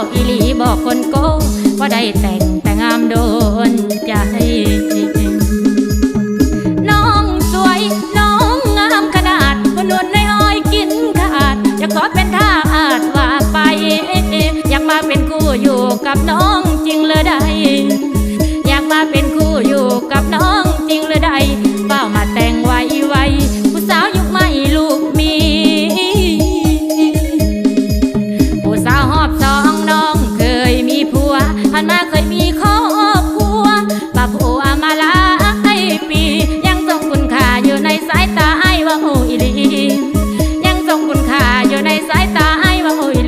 าอีหลีบอกคนโก้ว่าได้แต่งแต่งามโดนใจน้องสวยน้องงามขนาดคนนวลในห้อยกินขาดอยากขอเป็นท่าอาว่าไป อยากมาเป็นคู่อยู่กับน้องจริงเลย